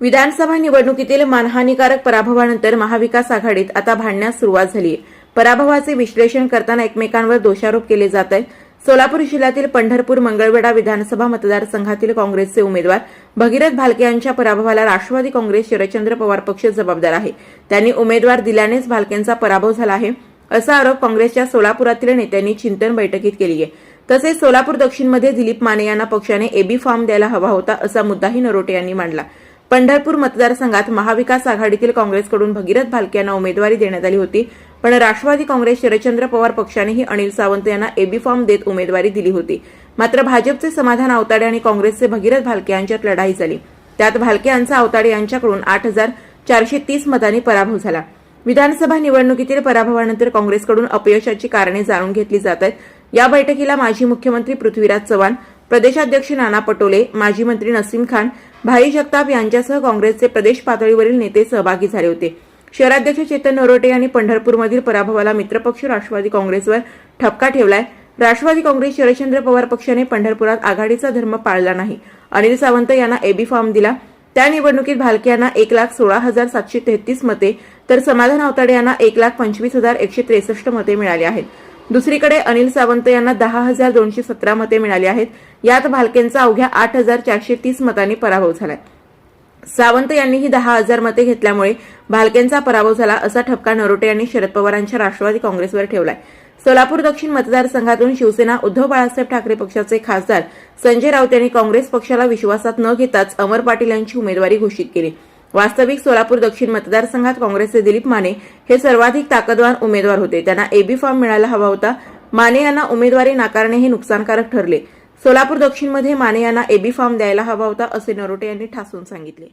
विधानसभा निवडणुकीतील मानहानीकारक पराभवानंतर महाविकास आघाडीत आता भांडण्यास सुरुवात झाली आहे पराभवाचे विश्लेषण करताना एकमेकांवर दोषारोप केले जात आहेत. सोलापूर जिल्ह्यातील पंढरपूर मंगळवेढा विधानसभा मतदारसंघातील काँग्रेसचे उमेदवार भगीरथ भालके यांच्या पराभवाला राष्ट्रवादी काँग्रेस शरदचंद्र पवार पक्ष जबाबदार आहे. त्यांनी उमेदवार दिल्यानेच भालकेंचा पराभव झाला आहे असा आरोप काँग्रेसच्या सोलापुरातील नेत्यांनी चिंतन बैठकीत केली आहे तसेच सोलापूर दक्षिणमध्ये दिलीप माने यांना पक्षाने एबी फॉर्म द्यायला हवा होता असा मुद्दाही नरोटे यांनी मांडला. पंढरपूर मतदारसंघात महाविकास आघाडीतील काँग्रेसकडून भगीरथ भालके यांना उमेदवारी देण्यात आली होती. पण राष्ट्रवादी काँग्रेस शरदचंद्र पवार पक्षानेही अनिल सावंत यांना एबी फॉर्म देत उमेदवारी दिली होती. मात्र भाजपचे समाधान आवताडे आणि काँग्रेसचे भगीरथ भालके यांच्यात लढाई झाली. त्यात भालके यांचा आवताडे यांच्याकडून आठ हजार चारशे तीस मतांनी पराभव झाला. विधानसभा निवडणुकीतील पराभवानंतर काँग्रेसकडून अपयशाची कारणे जाणून घेतली जात आहेत. या बैठकीला माजी मुख्यमंत्री पृथ्वीराज चव्हाण प्रदेशाध्यक्ष नाना पटोले माजी मंत्री नसीम खान भाई जगताप यांच्यासह काँग्रेसचे प्रदेश पातळीवरील नेते सहभागी झाले होते. शहराध्यक्ष चेतन नरोटे यांनी पंढरपूरमधील पराभवाला मित्रपक्ष राष्ट्रवादी काँग्रेसवर ठपका ठेवलाय. राष्ट्रवादी काँग्रेस शरदचंद्र पवार पक्षाने पंढरपुरात आघाडीचा धर्म पाळला नाही. अनिल सावंत यांना एबी फॉर्म दिला. त्या निवडणुकीत भालके यांना एक लाख सोळा हजार सातशे तेहतीस मते तर समाधान अवताडे यांना एक लाख पंचवीस हजार एकशे त्रेसष्ट मते मिळाली आहेत. दुसरीकडे अनिल सावंत यांना दहा हजार दोनशे सतरा मते मिळाली आहेत. यात भालकेंचा अवघ्या आठ हजार चारशे तीस मतांनी पराभव झालाय. सावंत यांनीही दहा हजार मते घेतल्यामुळे भालकेंचा पराभव झाला असा ठपका नरोटे यांनी शरद पवारांच्या राष्ट्रवादी काँग्रेसवर ठेवलाय. सोलापूर दक्षिण मतदारसंघातून शिवसेना उद्धव बाळासाहेब ठाकरे पक्षाचे खासदार संजय राऊत यांनी काँग्रेस पक्षाला विश्वासात न घेताच अमर पाटील यांची उमेदवारी घोषित केली. वास्तविक सोलापूर दक्षिण मतदारसंघात काँग्रेसचे दिलीप माने हे सर्वाधिक ताकदवान उमेदवार होते. त्यांना एबी फॉर्म मिळायला हवा होता. माने यांना उमेदवारी नाकारणे हे नुकसानकारक ठरले. सोलापूर दक्षिणमध्ये माने यांना एबी फॉर्म द्यायला हवा होता असे नरोटे यांनी ठासून सांगितले.